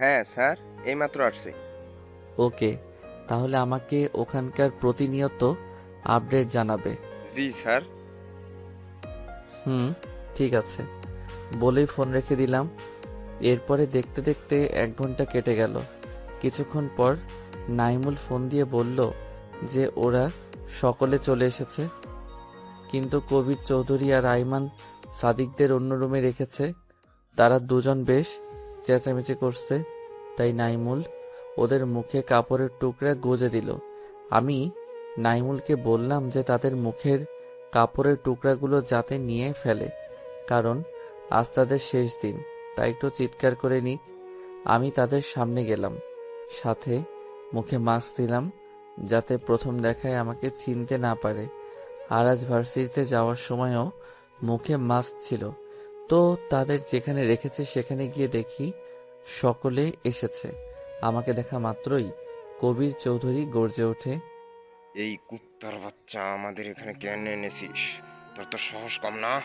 হ্যাঁ স্যার এইমাত্র আসছে। ওকে তাহলে আমাকে ওখানকার প্রতিনিয়ত আপডেট জানাবে। জি স্যার। হুম ঠিক আছে। বলেই ফোন রেখে দিলাম। এরপরে দেখতে দেখতে এক ঘণ্টা কেটে গেল। কিছুক্ষণ পর নাইমুল ফোন দিয়ে বলল যে ওরা সকলে চলে এসেছে। কিন্তু কবির চৌধুরী আর আইমান সাদিকদের অন্য রুমে রেখেছে। তারা দুজন বেশ চেঁচামেচি করছে, তাই নাইমুল ওদের মুখে কাপড়ের টুকরা গুজে দিল। আমি নাইমুলকে বললাম যে তাদের মুখের কাপড়ের টুকরাগুলো যাতে নিয়ে ফেলে, কারণ আজ তাদের শেষ দিন, তাই একটু চিৎকার করে নিক। আমি তাদের সামনে গেলাম, সাথে মুখে মাস্ক দিলাম, যাতে প্রথম দেখায় আমাকে চিনতে না পারে। আর আজ ভার্সিটিতে যাওয়ার সময়ও মুখে মাস্ক ছিল। তো তাদের যেখানে রেখেছে সেখানে গিয়ে দেখি সকলে এসেছে। আমাকে দেখা মাত্রই কবির চৌধুরী গর্জে ওঠে। এই কুত্তার বাচ্চা আমাদের এখানে কেন এনেছিস? তোর তো সাহস কম না?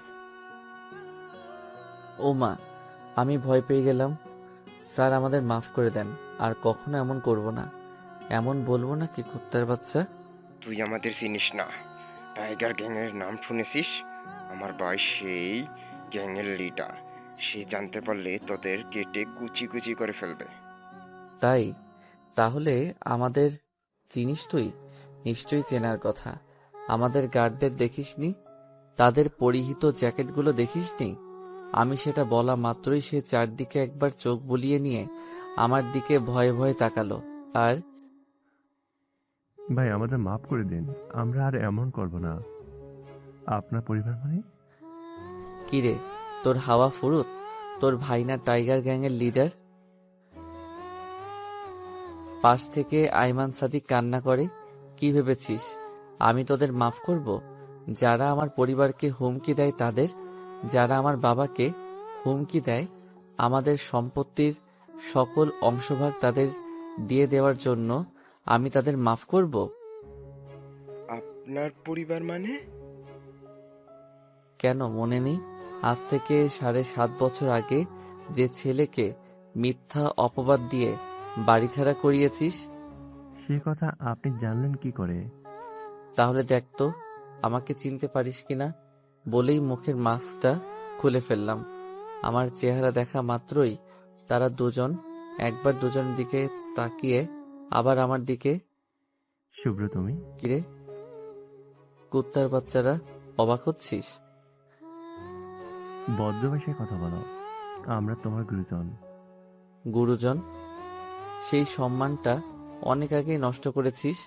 ও মা আমি ভয় পেয়ে গেলাম। স্যার আমাদের মাফ করে দেন। আর কখনো এমন করব না। এমন বলব না কি কুত্তার বাচ্চা? তুই আমাদের চিনিস না। টাইগার গ্যাংয়ের নাম শুনেছিস? আমার ভাই সেই গ্যাংয়ের লিডার সে জানতে পারলে তোদের কেটে কুচি কুচি করে ফেলবে। তাই? তাহলে আমাদের চিনিস তুই? নিশ্চয়ই চেনার কথা। আমাদের গার্ডদের দেখিসনি? তাদের পরিহিত জ্যাকেটগুলো দেখিসনি? আমি সেটা বলা মাত্রই সে চারদিকে একবার চোখ বুলিয়ে নিয়ে আমার দিকে ভয়ে ভয়ে তাকালো। আর ভাই আমাদের মাফ করে দিন। আমরা আর এমন করব না। আপনার পরিবার মানে? কিরে তোর হাওয়া ফুরুত? তোর ভাইনা টাইগার গ্যাংয়ের লিডার? পাশ থেকে আইমান সাদিক কান্না করে কি ভেবেছিস? আমি তোদের মাফ করব? যারা আমার পরিবারকে হুমকি দেয় তাদের যারা আমার বাবাকে হুমকি দেয় আমাদের সম্পত্তির সকল অংশভাগ তাদের দিয়ে দেওয়ার জন্য আমি তাদের মাফ করব? আপনার পরিবার মানে? কেন মনে নেই? আজ থেকে সাড়ে সাত বছর আগে যে ছেলেকে মিথ্যা অপবাদ দিয়ে বাড়ি ছাড়া করিয়েছিস? সে কথা আপনি জানলেন কি করে? তাহলে দেখ তো আমাকে চিনতে পারিস কিনা বলেই মুখের মাস্কটা খুলে ফেললাম। আমার চেহারা দেখা মাত্রই তারা দুজন একবার দুজনের দিকে তাকিয়ে আবার আমার দিকে। শুভ্র তুমি? কিরে? কুত্তার বাচ্চারা অবাক হচ্ছিস? বদ্ধ ভাষায় কথা বলো। আমরা তোমার গুরুজন। গুরুজন সেই সম্মানটা অনেক আগেই নষ্ট করেছিস।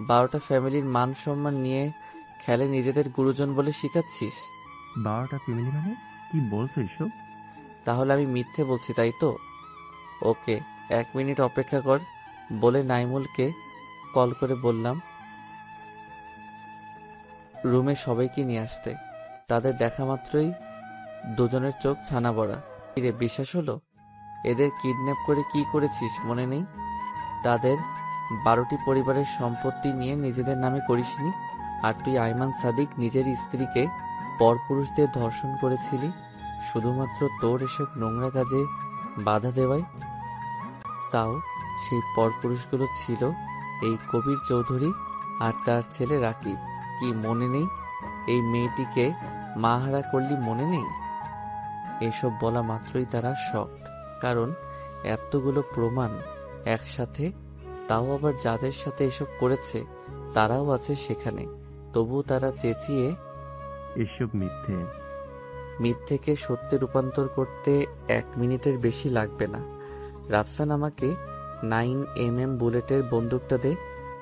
বারোটা ফ্যামিলির মান সম্মান নিয়ে খেলে নিজেদের গুরুজন বলে শিখাচ্ছিস। বারোটা ফ্যামিলি মানে? কি বলছো এসব? তাহলে আমি মিথ্যে বলছি তাই তো? ওকে এক মিনিট অপেক্ষা কর। বলে নাইমুলকে কল করে বললাম রুমে সবাইকে নিয়ে আসতে। তাদের দেখা মাত্রই দুজনের চোখ ছানা বড়া কিরে, বিশ্বাস হলো? এদের কিডন্যাপ করে কি করেছিস, মনে নেই? তাদের বারোটি পরিবারের সম্পত্তি নিয়ে নিজেদের নামে করিসনি? আর তুই আইমান সাদিক নিজের স্ত্রীকে পরপুরুষদের ধর্ষণ করেছিলি? শুধুমাত্র তোর এসব নোংরা কাজে বাধা দেওয়ায়? তাও সেই পরপুরুষগুলো ছিল এই কবির চৌধুরী আর তার ছেলে রাকিব। কি মনে নেই? এই মেয়েটিকে মাহারা করলি মনে নেই? এসব বলা মাত্রই তারা শক কারণ এতগুলো প্রমাণ একসাথে তাও আবার যাদের সাথে এসব করেছে তারাও আছে সেখানে। তবুও তারা চেঁচিয়ে এসব মিথ্যে। মিথ্যেকে সত্যে রূপান্তর করতে এক মিনিটের বেশি লাগবে না। রাফসান আমাকে নাইন এম এম বুলেটের বন্দুকটা দে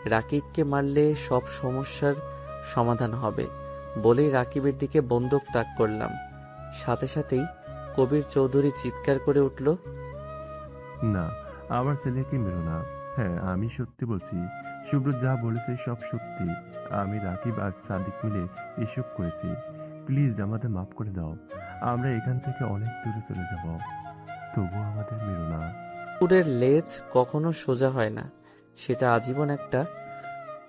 রাকিবকে মারলে সব সমস্যার সমাধান হবে। বলেই রাকিবের দিকে বন্দুক তাক করলাম। সাথে সাথেই কবির চৌধুরী চিৎকার করে উঠল না আমার ছেলেকে মেরো না। হ্যাঁ আমি সত্যি বলছি শুভ্র যা বলেছে সব সত্যি। আমি রাকিব আর সাদিক মিলে এসব করেছি। প্লিজ আমাদের মাফ করে দাও। আমরা এখান থেকে অনেক দূরে চলে যাব। তবু আমাদের মেরো না। কুকুরের লেজ কখনো সোজা হয় না। সেটা আজীবন একটা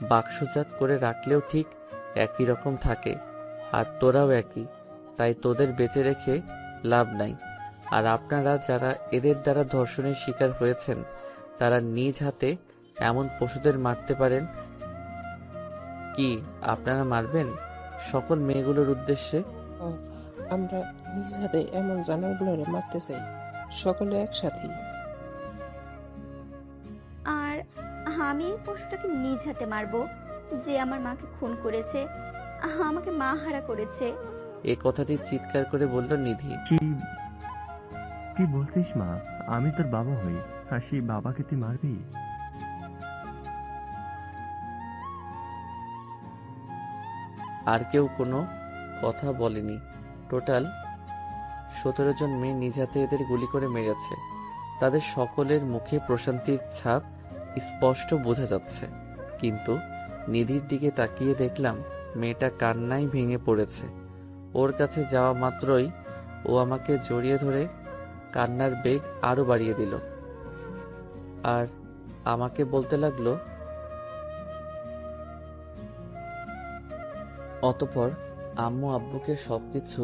বাক্সজাত করে রাখলেও ঠিক একই রকম থাকে আর তোরাও একই। তাই তোদের বেঁচে রেখে লাভ নাই। আর আপনারা যারা এদের দ্বারা ধর্ষণের শিকার হয়েছেন তারা নিজ হাতে এমন পশুদের মারতে পারেন। কি আপনারা মারবেন? সকল মেয়েগুলোর উদ্দেশ্যে? আমরা নিজ হাতে এমন জানোয়ারগুলোরে মারতে চাই। সকলে একসাথে আর আমি এই পশুটাকে নিজ হাতে মারবো যে আমার মাকে খুন করেছে আমাকে মা হারা করেছে। এই কথাটি চিৎকার করে বলল নিধি। কি কি বলছিস মা? আমি তোর বাবা হই আর সেই বাবাকে তুই মারবি? আর কেউ কোনো কথা বলেনি। টোটাল সতেরো জন মেয়ে নিজ হাতে এদের গুলি করে মেরেছে। তাদের সকলের মুখে প্রশান্তির ছাপ স্পষ্ট বোঝা যাচ্ছে। কিন্তু নিধির দিকে তাকিয়ে দেখলাম মেয়েটা কান্নায় ভেঙে পড়েছে। ওর কাছে যাওয়া মাত্রই ও আমাকে জড়িয়ে ধরে কান্নার বেগ আরও বাড়িয়ে দিল। আর আমাকে বলতে লাগল, অতপর আম্মু আব্বুকে সবকিছু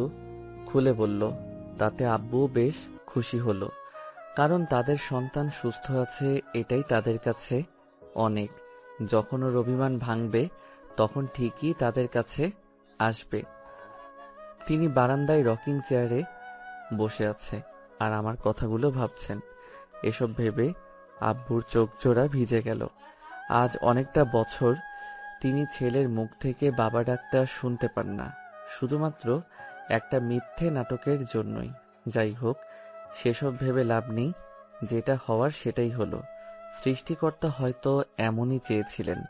খুলে বলল, তাতে আব্বুও বেশ খুশি হলো, কারণ তাদের সন্তান সুস্থ আছে এটাই তাদের কাছে অনেক। যখন ওর অভিমান ভাঙবে, তখন ঠিকই তাদের কাছে আসবে। তিনি বারান্দায় রকিং চেয়ারে বসে আছে আর আমার কথাগুলো ভাবছেন। এসব ভেবে আব্বুর চোখ জোড়া ভিজে গেল। আজ অনেকটা বছর তিনি ছেলের মুখ থেকে বাবা ডাকটা শুনতে পান না। শুধুমাত্র একটা মিথ্যে নাটকের জন্যই। যাই হোক, সেসব ভেবে লাভ নেই। যেটা হওয়ার সেটাই হলো। সৃষ্টিকর্তা হয়তো এমনই চেয়েছিলেন,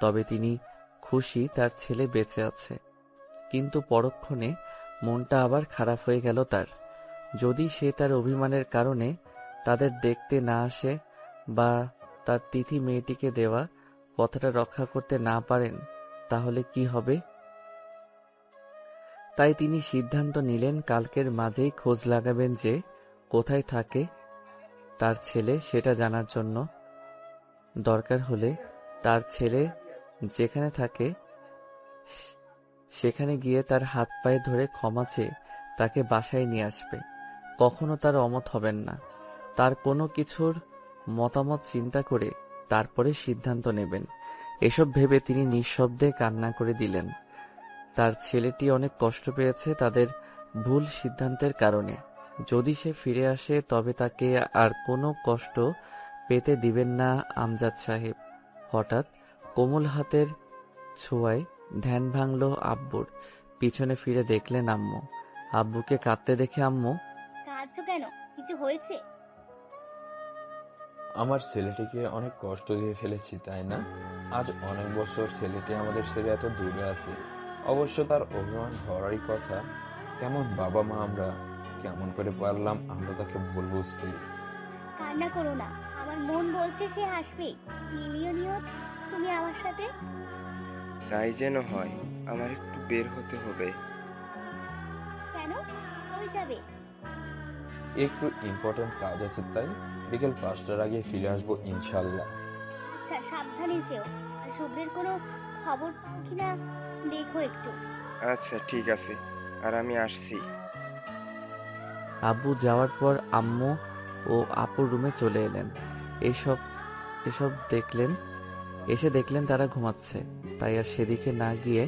তবে তিনি খুশি তার ছেলে বেঁচে আছে। কিন্তু পরক্ষণে মনটা আবার খারাপ হয়ে গেল তার। যদি সে তার অভিমানের কারণে তাদের দেখতে না আসে বা তার তিথি মেয়েটিকে দেওয়া কথাটা রক্ষা করতে না পারেন, তাহলে কি হবে? তাই তিনি সিদ্ধান্ত নিলেন, কালকের মাঝেই খোঁজ লাগাবেন যে কোথায় থাকে তার ছেলে সেটা জানার জন্য। দরকার হলে তার ছেলে যেখানে থাকে সেখানে গিয়ে তার হাত পায়ে ধরে ক্ষমা চেয়ে তাকে বাসায় নিয়ে আসবে। কখনো তার অমত হবেন না। তার কোনো কিছুর মতামত চিন্তা করে তারপরে সিদ্ধান্ত নেবেন। এসব ভেবে তিনি নিঃশব্দে কান্না করে দিলেন। তার ছেলেটি অনেক কষ্ট পেয়েছে তাদের ভুল সিদ্ধান্তের কারণে। যদি সে ফিরে আসে, তবে তাকে আর কোনো কষ্ট পেতে দিবেন না আমজাদ সাহেব। হঠাৎ কোমল হাতের ছোঁয়ায় ধ্যান ভাঙল আব্বুর। পিছনে ফিরে দেখলেন আম্মু। আব্বুকে কাঁদতে দেখে আম্মু কাঁদছো কেন? কিছু হয়েছে? আমার ছেলেটিকে অনেক কষ্ট দিয়ে ফেলেছি তাই না? আজ অনেক বছর ছেলেটি আমাদের ছেড়ে এত দূরে আছে। অবশ্য তার অভিমান হওয়ারই কথা কেমন বাবা মা আমরা কেমন করে পারলাম আমরা তাকে ভুল বুঝতে। কান্না করো না আমার মন বলছে সে আসবে মিলিও তুমি আমার সাথে তাই যেন হয় আমার একটু বের হতে হবে। কেন? কই যাবে? একটু ইম্পর্টেন্ট কাজ আছে তাই বিকেল পাঁচটার আগে ফিরে আসব ইনশাল্লাহ। আচ্ছা সাবধানে যেও। আর শুভ্রের কোনো খবর পাও কিনা দেখো একটু। আচ্ছা ঠিক আছে। আর আমি আসছি। আব্বু যাওয়ার পর আম্মু ও আপুর রুমে চলে এলেন। এসব এসব দেখলেন এসে দেখলেন তারা ঘুমাচ্ছে। তাই আর সেদিকে না গিয়ে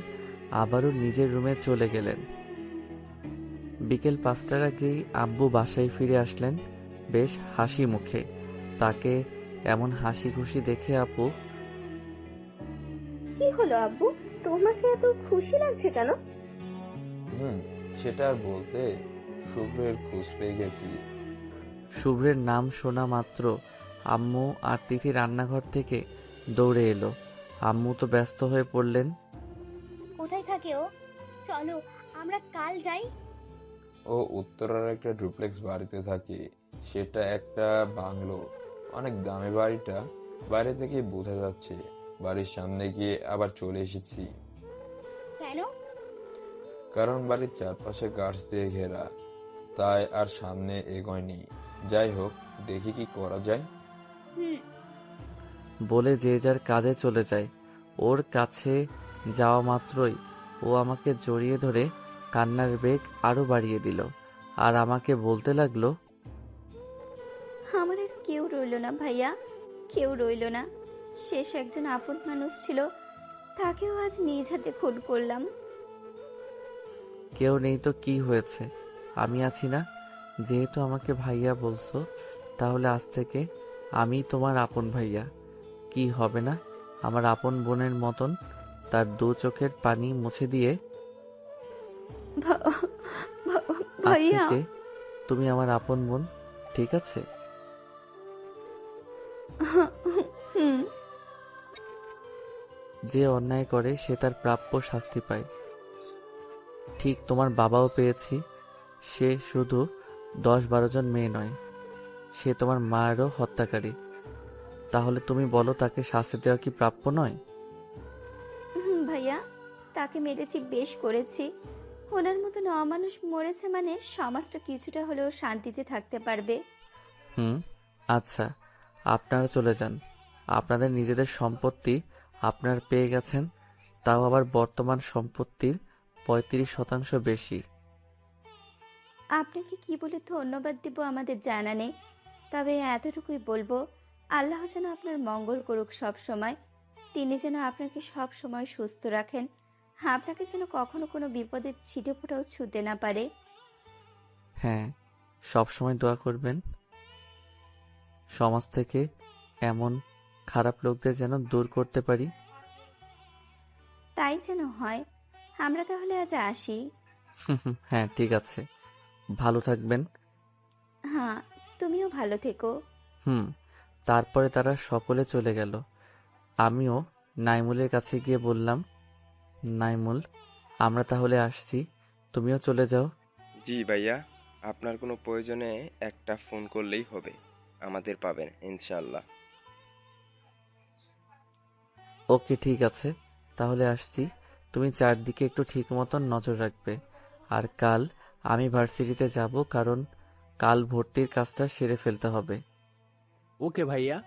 আবারও নিজের রুমে চলে গেলেন। বিকেল পাঁচটার আগেই আব্বু বাসায় ফিরে আসলেন বেশ হাসি মুখে। তাকে এমন হাসি খুশি দেখে আপু কি হলো আব্বু? তোমাকে এত খুশি লাগছে কেন? হুম সেটা আর বলতে শুভ্রের খোঁজ পেয়ে গেছি। শুভ্রের নাম শোনা মাত্র আম্মু আর তিথি রান্নাঘর থেকে দৌড়ে এলো। আম্মু তো ব্যস্ত হয়ে পড়লেন। কোথায় থাকে ও? চলো আমরা কাল যাই। ও উত্তরার একটা ডুপ্লেক্স বাড়িতে থাকে। সেটা একটা বাংলো। অনেক দামি বাড়িটা। বাইরে থেকে বোঝা যাচ্ছে। বাড়ির সামনে গিয়ে আবার চলে এসেছি। কেন? কারণ বাড়ির চারপাশে গাছ দিয়ে ঘেরা। তাই আর সামনে এগোয়নি। যাই হোক দেখি কি করা যায়। হুম বলে যে যার কাজে চলে যায়। ওর কাছে যাওয়া মাত্রই ও আমাকে জড়িয়ে ধরে কান্নার বেগ আরও বাড়িয়ে দিল আর আমাকে বলতে লাগল রইল না ভাইয়া কেউ রইল না। শেষ একজন আপন মানুষ ছিল তাকেও আজ নিজ হাতে খুন করলাম। কেউ নেই তো কি হয়েছে? আমি আছি না? যেহেতু আমাকে ভাইয়া বলছো তাহলে আজ থেকে আমি তোমার আপন ভাইয়া। কি হবে না? আমার আপন বোনের মতন তার দু চোখের পানি মুছে দিয়ে আজ ভাইয়া। থেকে তুমি আমার আপন বোন ঠিক আছে? হুম। যে অন্যায় করে সে তার প্রাপ্য শাস্তি পায়। ঠিক তোমার বাবাও পেয়েছি সে শুধু দশ বারো জন মেয়ে নয় সে তোমার মায়েরও হত্যাকারী। তাহলে তুমি বলো তাকে শাস্তি দেওয়া কি প্রাপ্য নয়? হুম, ভাইয়া তাকে মেরেছি বেশ করেছি। ওনার মতন অমানুষ মরেছে মানে সমাজটা কিছুটা হলেও শান্তিতে থাকতে পারবে। হুম আচ্ছা আপনারা চলে যান। আপনাদের নিজেদের সম্পত্তি আপনারা পেয়ে গেছেন তাও আবার বর্তমান সম্পত্তির পঁয়ত্রিশ শতাংশ বেশি। আপনাকে কি বলে ধন্যবাদ দিব আমাদের জানা নেই তবে এতটুকুই বলব আল্লাহ যেন আপনার মঙ্গল করুক সব সময়। তিনি যেন আপনাকে সব সময় সুস্থ রাখেন। আপনাকে যেন কখনো কোনো বিপদের ছিটে ফোটাও ছুতে না পারে। হ্যাঁ সব সময় দোয়া করবেন। সমাজ থেকে এমন খারাপ লোকদের যেন দূর করতে পারি। তাই যেন হয়। আমরা তাহলে আজ আসি। হ্যাঁ ঠিক আছে। ভালো থাকবেন। হ্যাঁ তুমিও ভালো থেকো। হুম। তারপরে তারা সকলে চলে গেল। আমিও নাইমুলের কাছে গিয়ে বললাম নাইমুল আমরা তাহলে আসছি। তুমিও চলে যাও। জি ভাইয়া আপনার কোনো প্রয়োজনে একটা ফোন করলেই হবে। আমাদের পাবেন ইনশাল্লাহ ওকে ঠিক আছে। তাহলে আসছি। তুমি চারদিকে একটু ঠিক মতন নজর রাখবে। আর কাল আমি ভার্সিটিতে যাব কারণ কাল ভর্তির কাজটা সেরে ফেলতে হবে। ওকে ভাইয়া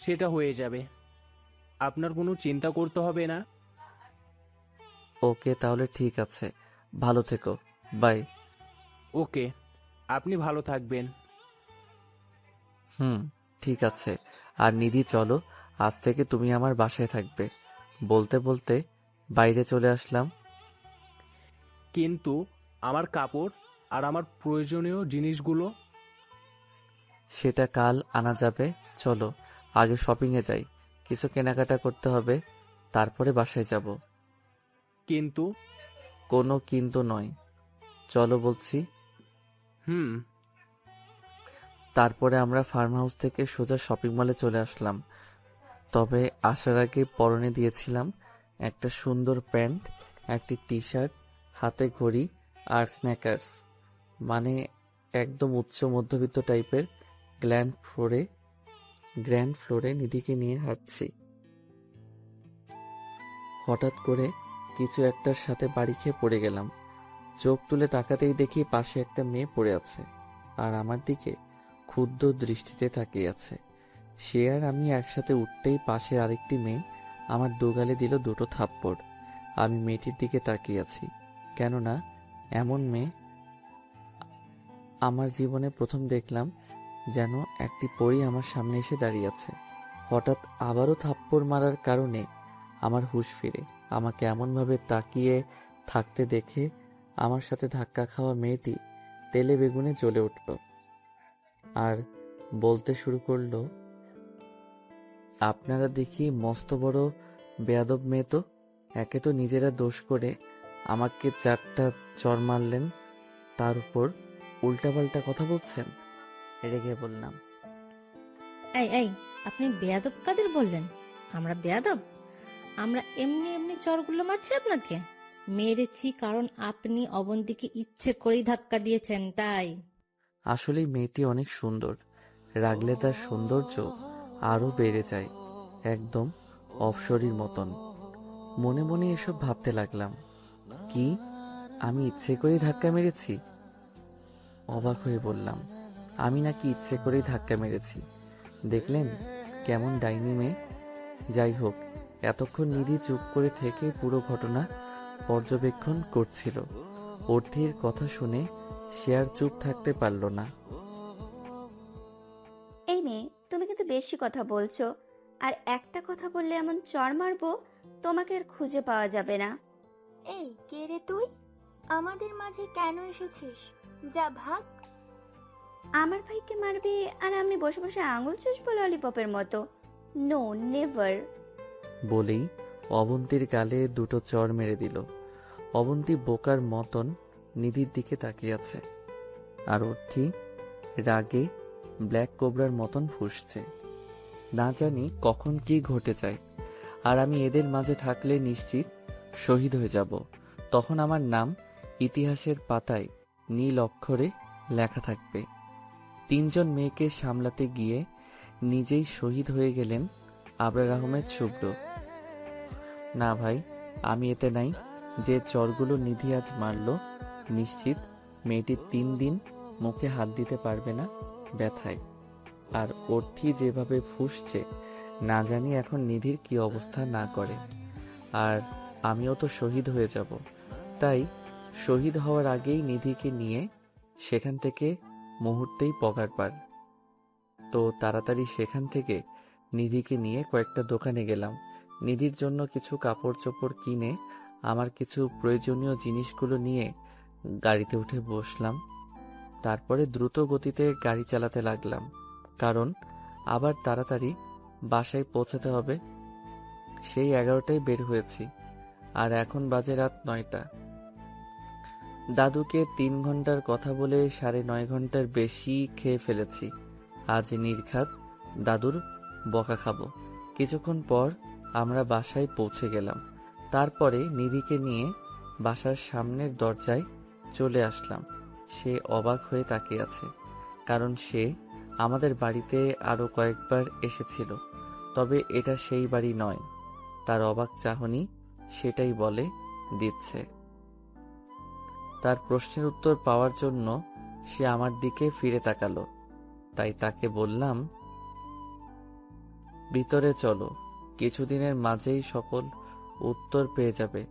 সেটা হয়ে যাবে। আপনার কোনো চিন্তা করতে হবে না। ওকে তাহলে ঠিক আছে। ভালো থেকো। বাই। ওকে আপনি ভালো থাকবেন। হুম ঠিক আছে। আর নিধি চলো আজ থেকে তুমি আমার বাসায় থাকবে। বলতে বলতে বাইরে চলে আসলাম। কিন্তু আমার কাপড় আর আমার প্রয়োজনীয় জিনিসগুলো সেটা কাল আনা যাবে চলো আগে শপিংয়ে যাই। কিছু কেনাকাটা করতে হবে তারপরে বাসায় যাব। কিন্তু? কোনো কিন্তু নয়। চলো বলছি। হুম। তারপরে আমরা ফার্ম হাউস থেকে সোজা শপিং মলে চলে আসলাম। তবে আসার আগে পরনে দিয়েছিলাম একটা সুন্দর প্যান্ট একটি টি শার্ট হাতে ঘড়ি আর স্ন্যাকার্স। মানে একদম উচ্চ মধ্যবিত্ত টাইপের গ্ল্যান্ড ফ্লোরে, গ্র্যান্ড ফ্লোরে নিধিকে নিয়ে হাঁটছি। হঠাৎ করে কিছু একটার সাথে বাড়ি খেয়ে পড়ে গেলাম। চোখ তুলে তাকাতেই দেখি পাশে একটা মেয়ে পড়ে আছে আর আমার দিকে ক্ষুদ্র দৃষ্টিতে তাকিয়ে আছে। সে আর আমি একসাথে উঠতেই পাশে আরেকটি মেয়ে আমার দোগালে দিল দুটো থাপ্পড়। আমি মেয়েটির দিকে তাকিয়ে আছি। কেননা, এমন মেয়ে আমার জীবনে প্রথম দেখলাম যেন একটি পরী আমার সামনে এসে দাঁড়িয়ে আছে। হঠাৎ আবারও থাপ্পড় মারার কারণে আমার হুঁশ ফিরে। আমাকে এমনভাবে তাকিয়ে থাকতে দেখে আমার সাথে ধাক্কা খাওয়া মেয়েটি তেলে বেগুনে জ্বলে উঠল আর বলতে শুরু করল, আপনারা দেখি মস্ত বড় বেয়াদব মেয়ে তো। একে তো নিজেরা দোষ করে আমাকে চারটা চর মারলেন, তার উপর উল্টাপাল্টা কথা বলছেন। রেগে বললাম। এই এই আপনি বেয়াদব কাদের বললেন? আমরা বেয়াদব? আমরা এমনি এমনি চরগুলো মারছি আপনাকে? মেরেছি কারণ আপনি অবন্তীকে ইচ্ছে করেই ধাক্কা দিয়েছেন তাই। আসলেই মেয়েটি অনেক সুন্দর। রাগলে তার সৌন্দর্য আরও বেড়ে যায় একদম অপসরীর মতন। মনে মনে এসব ভাবতে লাগলাম কি? আমি ইচ্ছে করেই ধাক্কা মেরেছি? অবাক হয়ে বললাম আমি নাকি ইচ্ছে করেই ধাক্কা মেরেছি। দেখলেন কেমন ডাইনি মেয়ে। যাই হোক এতক্ষণ নিধি চুপ করে থেকে পুরো ঘটনা পর্যবেক্ষণ করছিল। অর্থির কথা শুনে সে আর চুপ থাকতে পারল না। এই মেয়ে তুমি কিন্তু বেশি কথা বলছো। আর একটা কথা বললে এমন চর মারবো তোমাকে আর খুঁজে পাওয়া যাবে না। এই কে রে তুই? আমাদের মাঝে কেন এসেছিস? যা ভাগ আমার ভাইকে মারবে আর আমি বসে বসে আঙুল চুষবো ললিপপের মতো। নো নেভার বলেই অবন্তীর গালে দুটো চর মেরে দিল। অবন্তী বোকার মতন নিধির দিকে তাকিয়ে আছে। আর অর্থি রাগে ব্ল্যাক কোবরার মতন ফুসছে। না জানি কখন কি ঘটে যায়। আর আমি এদের মাঝে থাকলে নিশ্চিত শহীদ হয়ে যাব। তখন আমার নাম ইতিহাসের পাতায় নীল অক্ষরে লেখা থাকবে। তিনজন মেয়েকে সামলাতে গিয়ে নিজেই শহীদ হয়ে গেলেন আবরার আহমেদ শুভ্র। না ভাই, আমি এতে নাই। যে চরগুলো নিধি আজ মারল, নিশ্চিত মেয়েটি তিন দিন মুখে হাত দিতে পারবে না ব্যথায়। আর অর্থি যেভাবে ফুসছে, না জানি এখন নিধির কি অবস্থা না করে। আর আমিও তো শহীদ হয়ে যাব। তাই শহীদ হওয়ার আগেই নিধিকে নিয়ে সেখান থেকে মুহূর্তেই পগার পার তো তাড়াতাড়ি সেখান থেকে নিধিকে নিয়ে কয়েকটা দোকানে গেলাম। নিধির জন্য কিছু কাপড় চোপড় কিনে আমার কিছু প্রয়োজনীয় জিনিসগুলো নিয়ে গাড়িতে উঠে বসলাম। তারপরে দ্রুত গতিতে গাড়ি চালাতে লাগলাম, কারণ আবার তাড়াতাড়ি বাসায় পৌঁছাতে হবে। সেই এগারোটায় বের হয়েছি, আর এখন বাজে রাত নয়টা। দাদুকে তিন ঘণ্টার কথা বলে সাড়ে নয় ঘণ্টার বেশি খেয়ে ফেলেছি। আজ নির্ঘাত, দাদুর বকা খাব। কিছুক্ষণ পর আমরা বাসায় পৌঁছে গেলাম। তারপরে নিধিকে নিয়ে বাসার সামনের দরজায় চলে আসলাম। সে অবাক হয়ে তাকিয়ে আছে, কারণ সে আমাদের বাড়িতে আরও কয়েকবার এসেছিল। তবে এটা সেই বাড়ি নয়, তার অবাক চাহনি সেটাই বলে দিচ্ছে। তার প্রশ্নের উত্তর পাওয়ার জন্য সে আমার দিকে ফিরে তাকালো। তাই তাকে বললাম ভিতরে চলো কিছুদিনের মাঝেই সকল উত্তর পেয়ে যাবে।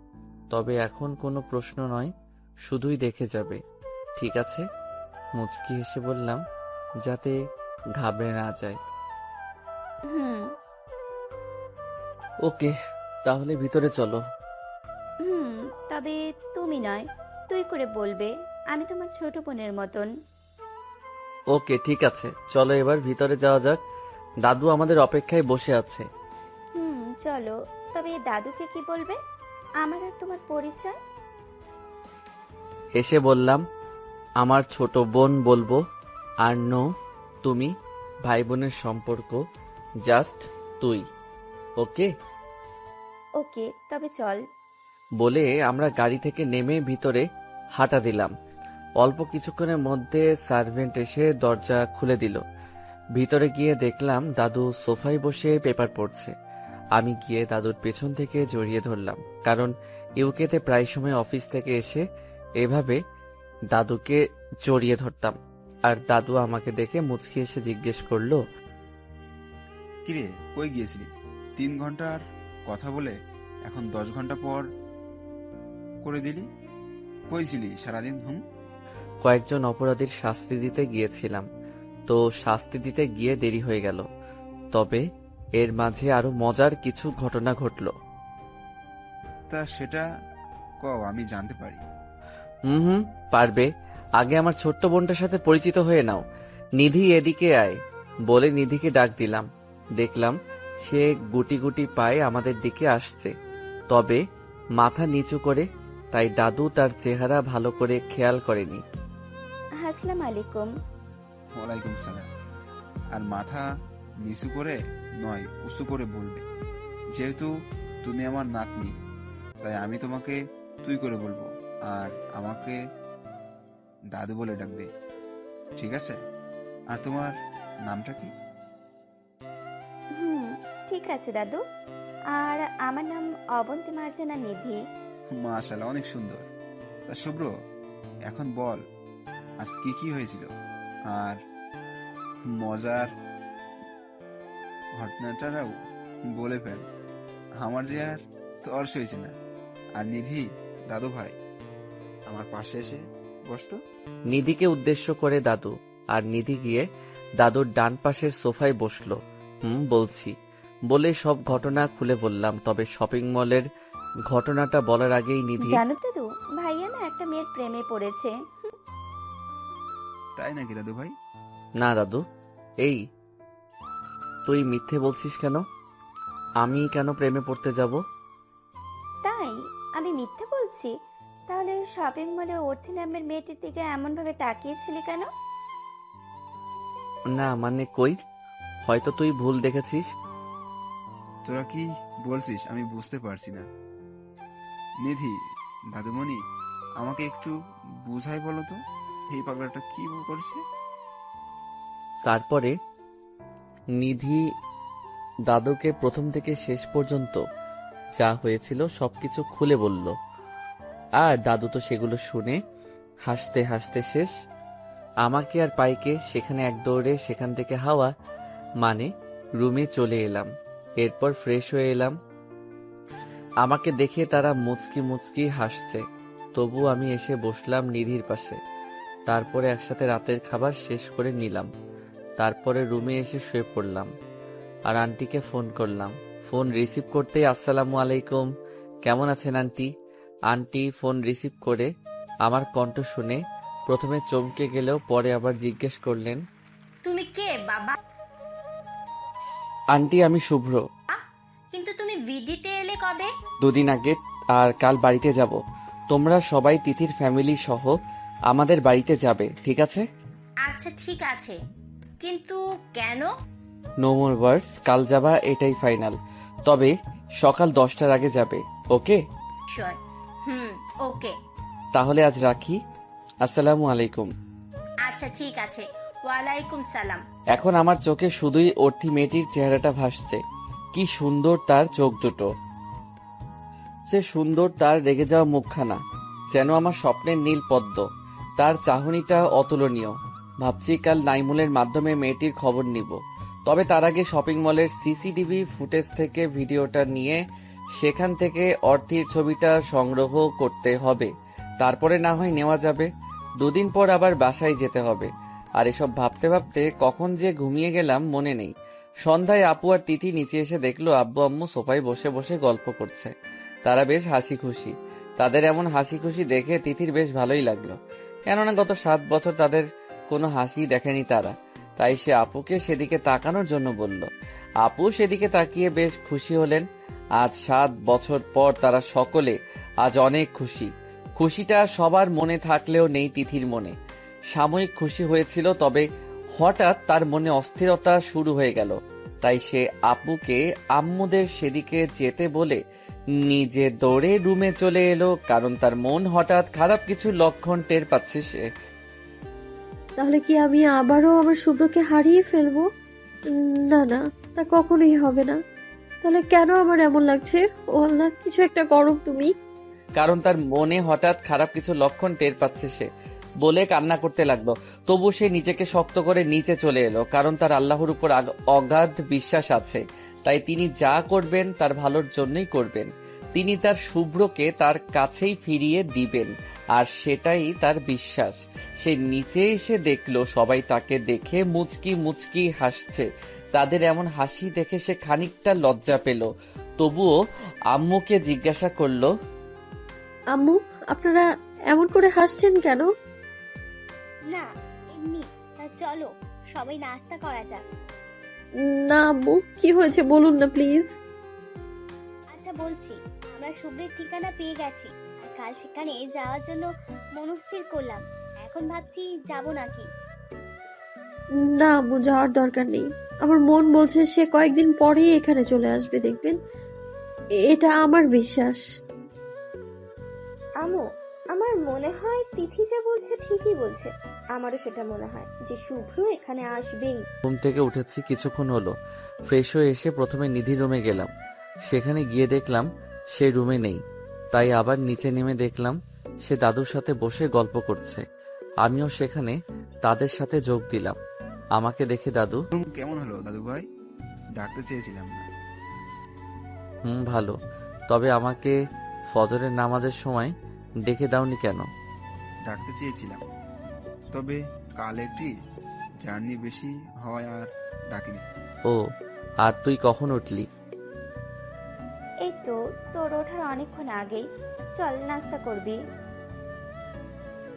তবে এখন কোনো প্রশ্ন নয় শুধুই দেখে যাবে। ঠিক আছে? মুচকি হেসে বললাম যাতে ঘাবড়ে না যায়। হুম। ওকে তাহলে ভিতরে চলো। হুম তবে তুমি নয় করে বলবে আমি তোমার ছোট বোনের মতন। ওকে ঠিক আছে। চলো এবার ভিতরে যাওয়া যাক। দাদু আমাদের অপেক্ষায় বসে আছে। হুম চলো। তবে দাদুকে কি বলবে? আমার আর তোমার পরিচয়? হেসে বললাম আমার ছোট বোন বলব। আর নো তুমি ভাই বোনের সম্পর্ক। জাস্ট তুই। ওকে? ওকে তবে চল। বলে আমরা গাড়ি থেকে নেমে ভিতরে হাঁটা দিলাম। অল্প কিছুক্ষণের মধ্যে সার্ভেন্ট এসে দরজা খুলে দিল। ভিতরে গিয়ে দেখলাম দাদু সোফায় বসে পেপার পড়ছে। আমি গিয়ে দাদুর পেছন থেকে জড়িয়ে ধরলাম, কারণ ইউকেতে প্রায় সময় অফিস থেকে এসে এভাবে দাদুকে জড়িয়ে ধরতাম। আর দাদু আমাকে দেখে মুচকি এসে জিজ্ঞেস করল, কিরে, কই গিয়েছিলি? তিন ঘণ্টার কথা বলে এখন দশ ঘণ্টা পর করে দিলি? কই ছিলি সারাদিন হুম? কয়েকজন অপরাধীর শাস্তি দিতে গিয়েছিলাম। তো শাস্তি দিতে গিয়ে দেরি হয়ে গেল। তবে এর মাঝে আরও মজার কিছু ঘটনা ঘটল। তা সেটা কও আমি জানতে পারি। হুম হুম পারবে। আগে আমার ছোট্ট বোনটার সাথে পরিচিত হয়ে নাও। নিধি এদিকে আয়। বলে নিধিকে ডাক দিলাম। দেখলাম সে গুটি গুটি পায়ে আমাদের দিকে আসছে। তবে মাথা নিচু করে তাই দাদু তার চেহারা ভালো করে খেয়াল করেনি। আসসালাম আলাইকুম। ওয়ালাইকুম সালাম। আর মাথা নিচু করে নয় উঁচু করে বলবে। যেহেতু তুমি আমার নাতনি তাই আমি তোমাকে তুই করে বলব। আর আমাকে দাদু বলে ডাকবে। ঠিক আছে? আর তোমার নামটা কি? হুম ঠিক আছে দাদু। আর আমার নাম অবন্তী মার্জানা নিধি। মাশাল্লাহ অনেক সুন্দর। তা শুভ্র, এখন বল, আজ কি কি হয়েছিল? আর মজার ঘটনাটাও বলে ফেল। আমার যে আর তর্স হয়েছে না। আর নিধি, দাদু ভাই, আমার পাশে এসে বসতো। নিধিকে উদ্দেশ্য করে দাদু, আর নিধি গিয়ে দাদুর ডান পাশের সোফায় বসল। হুম, বলছি। বলে সব ঘটনা খুলে বললাম, তবে শপিং মলের ঘটনাটা বলার আগেই নিধি জানো দাদু ভাইয়া না একটা মেয়ের প্রেমে পড়েছে। তাই নাকি দাদু ভাই? না দাদু এই তুই মিথ্যে বলছিস কেন? আমি কেন প্রেমে পড়তে যাব? তাই আমি মিথ্যে বলছি? তাহলে শপিং মলে অর্থি নামের মেয়েটির দিকে এমনভাবে তাকিয়েছিলি কেন? না মানে কই? হয়তো তুই ভুল দেখেছিস। তোরা কি বলছিস? আমি বুঝতে পারছি না। নিধি, দাদুমণি, আমাকে একটু বুঝাই বলো তো, এই পাগলাটা কি করছে? তারপরে নিধি দাদুকে প্রথম থেকে শেষ পর্যন্ত যা হয়েছিল সবকিছু খুলে বলল। আর দাদু তো সেগুলো শুনে হাসতে হাসতে শেষ। আমাকে আর পাইকে সেখানে এক দৌড়ে সেখান থেকে হাওয়া মানে রুমে চলে এলাম। এরপর ফ্রেশ হয়ে এলাম। আমাকে দেখে তারা মুচকি মুচকি হাসছে। তবু আমি এসে বসলাম নিধির পাশে। তারপরে একসাথে রাতের খাবার শেষ করে নিলাম। তারপরে রুমে এসে শুয়ে পড়লাম। আর আন্টিকে ফোন করলাম। ফোন রিসিভ করতেই আসসালামু আলাইকুম। কেমন আছেন আন্টি? আন্টি ফোন রিসিভ করে আমার কণ্ঠ শুনে প্রথমে চমকে গেলেও পরে আবার জিজ্ঞেস করলেন তুমি কে বাবা? আন্টি আমি শুভ্র। কিন্তু তুমি ভিডিতে এলে কবে? দুদিন আগে আর কাল বাড়িতে যাব। তোমরা সবাই তিথির ফ্যামিলি সহ আমাদের বাড়িতে যাবে ঠিক আছে? আচ্ছা ঠিক আছে। কিন্তু কেন? নো মোর ওয়ার্ডস কাল যাবা এটাই ফাইনাল তবে সকাল দশটার আগে যাবে ওকে? হুম ওকে। তাহলে আজ রাখি। আসসালামু আলাইকুম। আচ্ছা ঠিক আছে। ওয়ালাইকুম সালাম। এখন আমার চোখে শুধুই অর্থি মেয়েটির চেহারাটা ভাসছে। কি সুন্দর তার চোখ দুটো। যে সুন্দর তার রেগে যাওয়া মুখখানা, যেন আমার স্বপ্নের নীল পদ্ম। তার চাহনিটা অতুলনীয়। ভাবছি কাল নাইমুলের মাধ্যমে মেয়েটির খবর নিব। তবে তার আগে শপিং মলের সিসিটিভি ফুটেজ থেকে ভিডিওটা নিয়ে সেখান থেকে অর্থির ছবিটা সংগ্রহ করতে হবে। তারপরে না হয় নেওয়া যাবে। দুদিন পর আবার বাসায় যেতে হবে। আর এসব ভাবতে ভাবতে কখন যে ঘুমিয়ে গেলাম মনে নেই। সন্ধ্যায় আপু আর তিথি নিচে এসে দেখল আব্বু আম্মু সোফায় বসে বসে গল্প করছে। তারা বেশ হাসি খুশি তাদের এমন হাসি খুশি দেখে তিথির বেশ ভালোই লাগল। কেননা গত সাত বছর তাদের কোনো হাসি দেখেনি তারা। তাই সে আপুকে সেদিকে তাকানোর জন্য বলল, আপু সেদিকে তাকিয়ে বেশ খুশি হলেন। আজ সাত বছর পর তারা সকলে আজ অনেক খুশি। খুশিটা সবার মনে থাকলেও নেই তিথির মনে। সাময়িক খুশি হয়েছিল তবে হঠাৎ তার মনে অস্থিরতা শুরু হয়ে গেল। তাই সে আপুকে আম্মুদের সেদিকে যেতে বলে নিজে দৌড়ে রুমে চলে এলো কারণ তার মন হঠাৎ খারাপ কিছু লক্ষণ টের পাচ্ছে সে। তাহলে কি আমি আবারও আমার শুভ্রকে হারিয়ে ফেলব? না না তা কখনোই হবে না। তাহলে কেন আমার এমন লাগছে? ও আল্লাহ কিছু একটা করো তুমি। কারণ তার মনে হঠাৎ খারাপ কিছু লক্ষণ টের পাচ্ছে সে। বলে কান্না করতে লাগল। তবু সে নিজেকে শক্ত করে নিচে চলে এলো, কারণ তার আল্লাহর উপর অগাধ বিশ্বাস আছে। তাই তিনি যা করবেন, তার ভালোর জন্যই করবেন। তিনি তার শুভ্রকে তার কাছেই ফিরিয়ে দিবেন, আর সেটাই তার বিশ্বাস। সে নিচে এসে দেখল, সবাই তাকে দেখে মুচকি মুচকি হাসছে। তাদের এমন হাসি দেখে সে খানিকটা লজ্জা পেল। তবুও আম্মুকে জিজ্ঞাসা করল, আম্মু, আপনারা এমন করে হাসছেন কেন? না এমনি। তা চলো সবাই নাস্তা করা যাক। না আম্মু কি হয়েছে বলুন না প্লিজ। আচ্ছা বলছি আমরা শুভ্রের ঠিকানা পেয়ে গেছি আর কাল সেখানে যাওয়ার জন্য মনস্থির করলাম। এখন ভাবছি যাব নাকি? না আম্মু যাওয়ার দরকার নেই। আমার মন বলছে সে কয়েকদিন পরেই এখানে চলে আসবে দেখবেন। এটা আমার বিশ্বাস। আমু আমার মনে হয় তিথি যা বলছে ঠিকই বলছে। আমারও সেটা মনে হয় যে শুভ্র এখানে আসবেই। ঘুম থেকে উঠেছি কিছুক্ষণ হলো। ফ্রেশ হয়ে এসে প্রথমে নিধি রুমে গেলাম। সেখানে গিয়ে দেখলাম সে রুমে নেই। তাই আবার নিচে নেমে দেখলাম সে দাদুর সাথে বসে গল্প করছে। আমিও সেখানে তাদের সাথে যোগ দিলাম। আমাকে দেখে দাদু কেমন হলো দাদু ভাই? ডাকতে চেয়েছিলাম না। হুম ভালো। তবে আমাকে ফজরের নামাজের সময় ডেকে দাওনি কেন? ডাকতে চেয়েছিলাম। তবে কাল একটি জার্নি বেশি হয় আর ডাকিনি। ও আর তুই কখন উঠলি? এই তো তোর ওঠার অনেকক্ষণ আগেই। চল নাস্তা করবি।